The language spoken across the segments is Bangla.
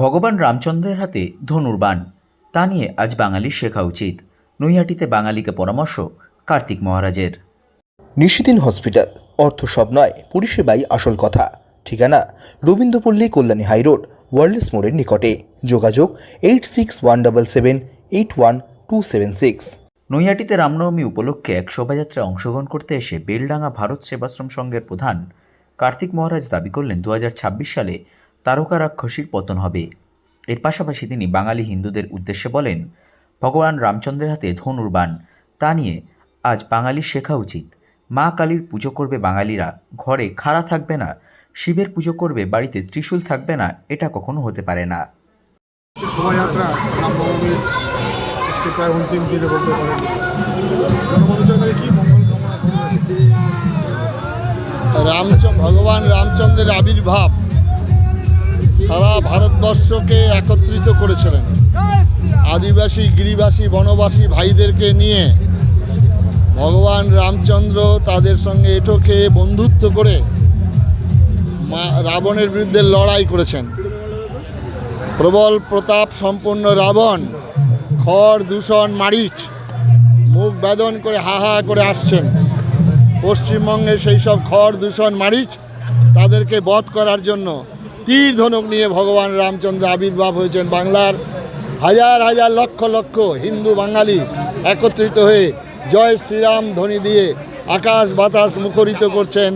ভগবান রামচন্দ্রের হাতে ধনুর বাণ। তা নিয়ে আজ বাঙালির শেখা উচিত। নৈহাটিতে বাঙালিকে পরামর্শ কার্তিক মহারাজের। নিশিদিন হসপিটাল। অর্থ সব নয় পরিষেবাই আসল কথা। ঠিকানা রবীন্দ্রপল্লী কল্যাণী হাইরোড ওয়ার্ল্ডস মোড়ের নিকটে। যোগাযোগ eight six one double seven eight one two seven six. নৈহাটিতে Ramnavami উপলক্ষে এক শোভাযাত্রায় অংশগ্রহণ করতে এসে বেলডাঙ্গা ভারত সেবাশ্রম সংঘের প্রধান কার্তিক মহারাজ দাবি করলেন দু হাজার ছাব্বিশ সালে তারকা রাক্ষসীর পতন হবে। এর পাশাপাশি তিনি বাঙালি হিন্দুদের উদ্দেশ্যে বলেন ভগবান রামচন্দ্রের হাতে ধনুর বাণ তা নিয়ে আজ বাঙালি শেখা উচিত। মা কালীর পুজো করবে বাঙালিরা ঘরে খাড়া থাকবে না শিবের পুজো করবে বাড়িতে ত্রিশূল থাকবে না এটা কখনো হতে পারে না। যে শোভাযাত্রা প্রায় অন্তিম দিনে বলতে পারেন। জনমনুষের কাছে কী মঙ্গল কামনা করবেন রামচ ভগবান রামচন্দ্রের আবির্ভাব। সারা ভারতবর্ষকে একত্রিত করেছিলেন। আদিবাসী, গিরিবাসী, বনবাসী ভাইদেরকে নিয়ে ভগবান রামচন্দ্র তাদের সঙ্গে এঁটো খেয়ে বন্ধুত্ব করে মা রাবণের বিরুদ্ধে লড়াই করেছেন। প্রবল প্রতাপ সম্পন্ন রাবণ, খড়, দূষণ, মারিচ, মুখ বেদন করে হা হা করে আসছেন। পশ্চিমবঙ্গে সেই সব খড়, দূষণ, মারিচ তাদেরকে বধ করার জন্য তীর ধনুক নিয়ে ভগবান রামচন্দ্র আবির্ভাব হয়েছেন বাংলার হাজার হাজার লক্ষ লক্ষ হিন্দু বাঙালি একত্রিত হয়ে জয় শ্রীরাম ধ্বনি দিয়ে আকাশ বাতাস মুখরিত করছেন।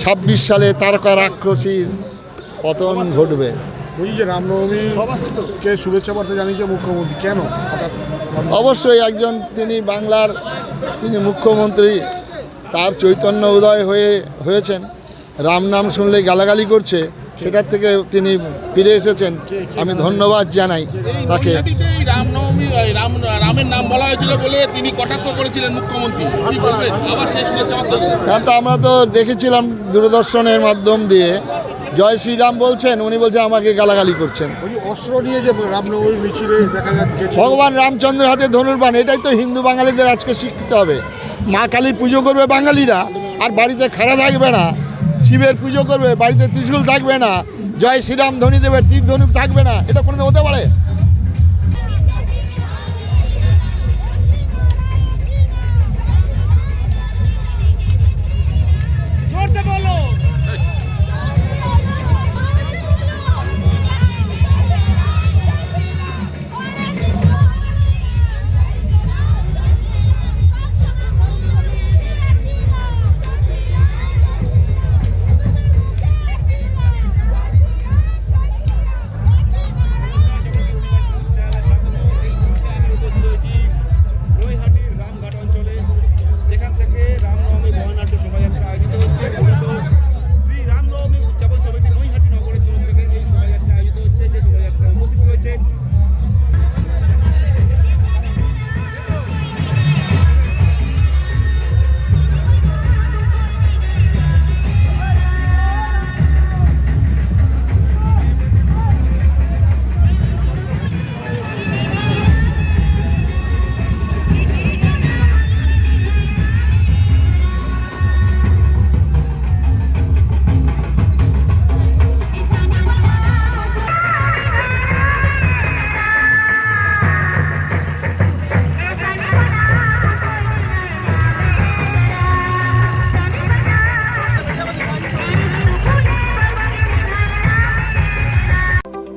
ছাব্বিশ সালে তারকা রাক্ষসীর পতন ঘটবে। যে রামনবমীকে শুভেচ্ছা বার্তা জানিয়েছে মুখ্যমন্ত্রী কেন? অবশ্যই একজন তিনি বাংলার তিনি মুখ্যমন্ত্রী তার চৈতন্য উদয় হয়ে হয়েছেন। রাম নাম শুনলে গালাগালি করছে। সেটার থেকে তিনি ফিরে এসেছেন। আমি ধন্যবাদ জানাই তাকে। রামনবমী রাম রামের নাম বলা হয়েছিল বলে তিনি কটাক্ষ করেছিলেন মুখ্যমন্ত্রী। কি আবার শেষ শুভেচ্ছা তো আমরা তো দেখেছিলাম দূরদর্শনের মাধ্যম দিয়ে। জয় শ্রীরাম বলছেন উনি বলছেন আমাকে গালাগালি করছেন। অস্ত্র নিয়ে যে রামনবমী মিছিলে দেখা যাচ্ছে। ভগবান রামচন্দ্রের হাতে ধনুর্বাণ এটাই তো হিন্দু বাঙালিদের আজকে শিখতে হবে। মা কালী পুজো করবে বাঙালিরা আর বাড়িতে খাড়া থাকবে না। শিবের পুজো করবে, বাড়িতে ত্রিশূল থাকবে না, জয় শ্রীরাম ধ্বনি দেবে তীর থাকবে না, এটা কোনো হতে পারে?